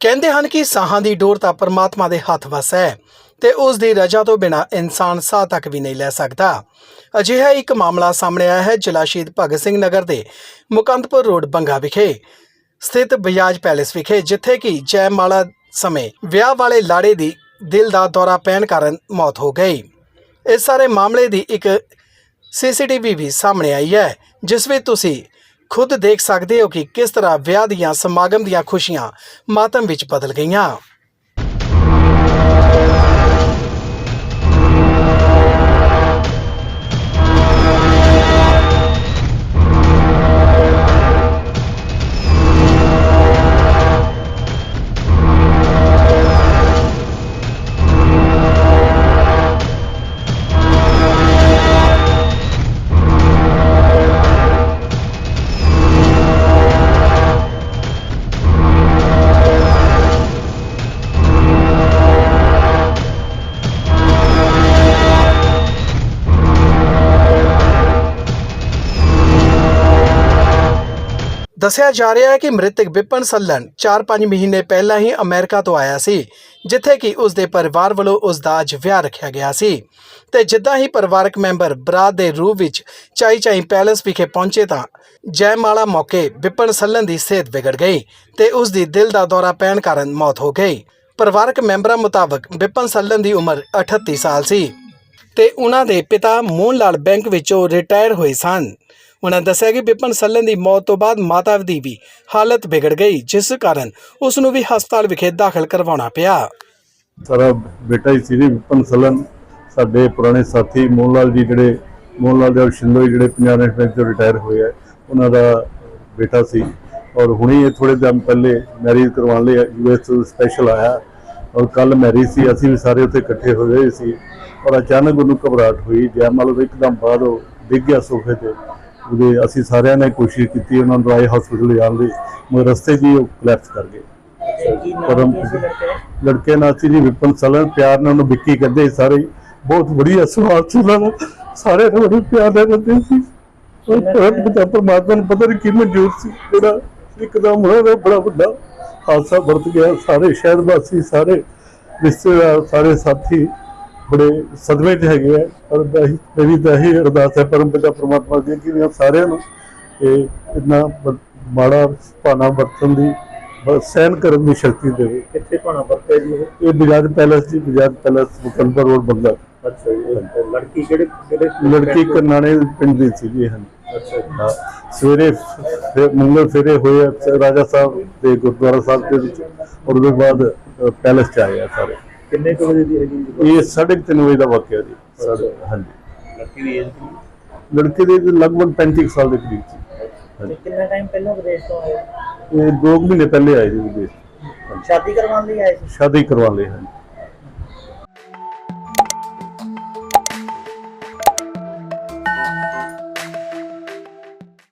ਕਹਿੰਦੇ ਹਨ ਕਿ ਸਾਹਾਂ ਦੀ ਡੋਰ ਤਾਂ ਪਰਮਾਤਮਾ ਦੇ ਹੱਥ ਵਸ ਹੈ ਤੇ ਉਸ ਦੀ ਰਜ਼ਾ ਤੋਂ ਬਿਨਾ ਇਨਸਾਨ ਸਾਹ ਤੱਕ ਵੀ ਨਹੀਂ ਲੈ ਸਕਦਾ। ਅਜਿਹਾ ਇੱਕ ਮਾਮਲਾ ਸਾਹਮਣੇ ਆਇਆ ਹੈ ਜ਼ਿਲ੍ਹਾ ਸ਼ਹੀਦ ਭਗਤ ਸਿੰਘ ਨਗਰ ਦੇ ਮੁਕੰਦਪੁਰ ਰੋਡ ਬੰਗਾ ਵਿਖੇ। ਸਥਿਤ ਬਜਾਜ ਪੈਲੇਸ ਵਿਖੇ, ਜਿੱਥੇ ਕਿ ਜੈਮਾਲਾ ਸਮੇਂ ਵਿਆਹ ਵਾਲੇ ਲਾੜੇ ਦੀ ਦਿਲ ਦਾ ਦੌਰਾ ਪੈਣ ਕਾਰਨ ਮੌਤ ਹੋ ਗਈ। ਇਸ ਸਾਰੇ ਮਾਮਲੇ ਦੀ ਇੱਕ ਸੀਸੀਟੀਵੀ ਵੀ ਸਾਹਮਣੇ ਆਈ ਹੈ, ਜਿਸ ਵਿੱਚ ਤੁਸੀਂ ਖੁਦ ਦੇਖ ਸਕਦੇ ਹੋ ਕਿ ਕਿਸ ਤਰ੍ਹਾਂ ਵਿਆਹ ਦੀਆਂ ਸਮਾਗਮ ਦੀਆਂ ਖੁਸ਼ੀਆਂ ਮਾਤਮ ਵਿੱਚ ਬਦਲ ਗਈਆਂ। ਦੱਸਿਆ ਜਾ ਰਿਹਾ ਹੈ ਕਿ ਮ੍ਰਿਤਕ ਵਿਪਨ ਸੱਲਣ 4-5 ਮਹੀਨੇ ਪਹਿਲਾਂ ਹੀ ਅਮਰੀਕਾ ਤੋਂ ਆਇਆ ਸੀ, ਜਿੱਥੇ ਕਿ ਉਸ ਦੇ ਪਰਿਵਾਰ ਵੱਲੋਂ ਉਸ ਦਾ ਅੱਜ ਵਿਆਹ ਰੱਖਿਆ ਗਿਆ ਸੀ। ਤੇ ਜਿੱਦਾਂ ਹੀ ਪਰਿਵਾਰਕ ਮੈਂਬਰ ਬਰਾਤ ਦੇ ਰੂਪ ਵਿੱਚ ਚਾਈ ਚਾਈ ਪੈਲੇਸ ਵਿਖੇ ਪਹੁੰਚੇ ਤਾਂ ਜੈਮਾਲਾ ਮੌਕੇ ਵਿਪਨ ਸੱਲਣ ਦੀ ਸਿਹਤ ਵਿਗੜ ਗਈ ਤੇ ਉਸ ਦੀ ਦਿਲ ਦਾ ਦੌਰਾ ਪੈਣ ਕਾਰਨ ਮੌਤ ਹੋ ਗਈ। ਪਰਿਵਾਰਕ ਮੈਂਬਰਾਂ ਮੁਤਾਬਕ ਵਿਪਨ ਸੱਲਣ ਦੀ ਉਮਰ 38 ਸਾਲ ਸੀ ਤੇ ਉਹਨਾਂ ਦੇ ਪਿਤਾ ਮੋਹਨ ਲਾਲ ਬੈਂਕ ਵਿੱਚੋਂ ਰਿਟਾਇਰ ਹੋਏ ਸਨ। ਉਹਨਾਂ ਦੱਸਿਆ ਕਿ ਵਿਪਨ ਸੱਲਣ ਦੀ ਮੌਤ ਤੋਂ ਬਾਅਦ ਮਾਤਾ ਦੀ ਵੀ ਹਾਲਤ ਵਿਗੜ ਗਈ, ਜਿਸ ਕਾਰਨ ਉਸ ਨੂੰ ਵੀ ਹਸਪਤਾਲ ਵਿਖੇ ਦਾਖਲ ਕਰਵਾਉਣਾ ਪਿਆ। ਸਾਰਾ ਬੇਟਾ ਹੀ ਸੀ ਵਿਪਨ ਸਲਨ। ਸਾਡੇ ਪੁਰਾਣੇ ਸਾਥੀ ਮੋਹਨ ਲਾਲ ਜੀ ਜਿਹੜੇ, ਮੋਹਨ ਲਾਲ ਦੇ ਸ਼ਿੰਦੋ ਜਿਹੜੇ ਪੰਜਾਬ ਨੈਸ਼ਨਲ ਬੈਂਕ ਤੋਂ ਰਿਟਾਇਰ ਹੋਏ ਆ, ਉਹਨਾਂ ਦਾ ਬੇਟਾ ਸੀ। ਔਰ ਹੁਣੇ ਇਹ ਥੋੜੇ ਦਿਨ ਪਹਿਲੇ ਮੈਰਿਜ ਕਰਵਾਉਣ ਲਈ ਯੂਐਸ ਸਪੈਸ਼ਲ ਆਇਆ। ਔਰ ਕੱਲ ਮੈਰਿਜ ਸੀ, ਅਸੀਂ ਵੀ ਸਾਰੇ ਉੱਥੇ ਇਕੱਠੇ ਹੋਏ ਸੀ। ਔਰ ਅਚਾਨਕ ਉਹਨੂੰ ਘਬਰਾਹਟ ਹੋਈ ਜੈਮਾਲ ਉਹ ਇੱਕਦਮ ਬਾਅਦ ਡਿੱਗ ਗਿਆ ਸੋਫੇ ਤੇ। ਉਹਦੇ ਅਸੀਂ ਸਾਰਿਆਂ ਨੇ ਕੋਸ਼ਿਸ਼ ਕੀਤੀ ਉਹਨਾਂ ਨੂੰ ਆਏ ਹਸਪੀਟਲ ਜਾਣ ਦੀ ਮਗਰ ਰਸਤੇ ਹੀ ਉਹ ਕਲੈਪਸ ਕਰ ਗਏ। ਪਰਮ ਲੜਕੇ? ਨਾਲ ਸੀ ਜੀ ਵਿਪਨ ਸਲਨ ਪਿਆਰ ਨਾਲ ਉਹਨੂੰ ਵਿੱਕੀ ਕਹਿੰਦੇ ਸਾਰੇ। ਬਹੁਤ ਵਧੀਆ ਸੁਭਾਅ ਸੀ ਉਹਨਾਂ ਦਾ। ਸਾਰੇ ਨੂੰ ਬੜੇ ਪਿਆਰ ਨਾਲ ਕਰਦੇ ਸੀ। ਉਹ ਬਤਾ ਪਰਮਾਤਮਾ ਨੂੰ ਪਤਾ ਨਹੀਂ ਕੀ ਮਨਜ਼ੂਰ ਸੀ। ਜਿਹੜਾ ਇੱਕਦਮ ਉਹਨਾਂ ਦਾ ਬੜਾ ਵੱਡਾ ਹਾਦਸਾ ਵਰਤ ਗਿਆ। ਸਾਰੇ ਸ਼ਹਿਰ ਵਾਸੀ ਸਾਰੇ ਰਿਸ਼ਤੇਦਾਰ ਸਾਰੇ ਸਾਥੀ ਬੜੇ ਸਦਮੇ 'ਚ ਹੈਗੇ ਆ ਪਰ ਮੇਰੀ ਤਾਂ ਇਹੀ ਅਰਦਾਸ ਹੈ ਪਰਮ ਪਿਤਾ ਪਰਮਾਤਮਾ ਅੱਗੇ ਕਿ ਇਹਨਾਂ ਸਾਰਿਆਂ ਨੂੰ ਇਹ ਬ- ਮਾੜਾ ਭਾਣਾ ਵਰਤਣ ਦੀ ਸਹਿਨ ਕਰਨ ਦੀ ਸ਼ਕਤੀ ਦੇਵੇ। ਕਿੱਥੇ ਪਾਣਾ ਵਰਤਿਆ ਜੀ ਇਹ ਬਜਾਜ ਪੈਲੇਸ ਦੀ ਬਜਾਜ ਪੈਲੇਸ ਮੁਕੰਦਰ ਰੋਡ ਬੰਦਾ। ਅੱਛਾ ਲੜਕੀ ਕਿਹੜੇ ਕਿਹੜੇ ਲੜਕੀ ਕਰਨਾਣੇ ਪਿੰਡ ਦੀ ਸੀ ਜੀ ਹਨ ਅੱਛਾ। ਸਵੇਰੇ ਫਿਰ ਮੰਗਲ ਫੇਰੇ ਹੋਏ ਰਾਜਾ ਸਾਹਿਬ ਦੇ ਗੁਰਦੁਆਰਾ ਸਾਹਿਬ ਦੇ ਵਿੱਚ ਔਰ ਉਹਦੇ ਬਾਅਦ ਪੈਲੇਸ ਚ ਆਏ ਆ ਸਾਰੇ। ਕਿੰਨੇ ਕੁ ਵਜੇ ਦੀ ਹੈਗੀ ਜੀ ਇਹ 3:30 ਵਜੇ ਦਾ ਵਾਕਿਆ ਜੀ ਹਾਂਜੀ। ਲੜਕੀ ਦੀ ਏਜ ਲੜਕੇ ਦੇ ਲਗਭਗ 35 ਕੁ ਸਾਲ ਦੇ ਕਰੀਬ ਸੀ। ਤੇ ਕਿੰਨਾ ਟਾਈਮ ਪਹਿਲਾਂ ਵਿਦੇਸ਼ ਤੋਂ ਆਏ? ਇਹ 2 ਮਹੀਨੇ ਪਹਿਲੇ ਆਏ ਜੀ ਵਿਦੇਸ਼ ਸ਼ਾਦੀ ਕਰਵਾਉਣ ਲਈ ਆਏ ਸੀ? ਸ਼ਾਦੀ ਕਰਵਾ ਲਈ ਹਾਂਜੀ।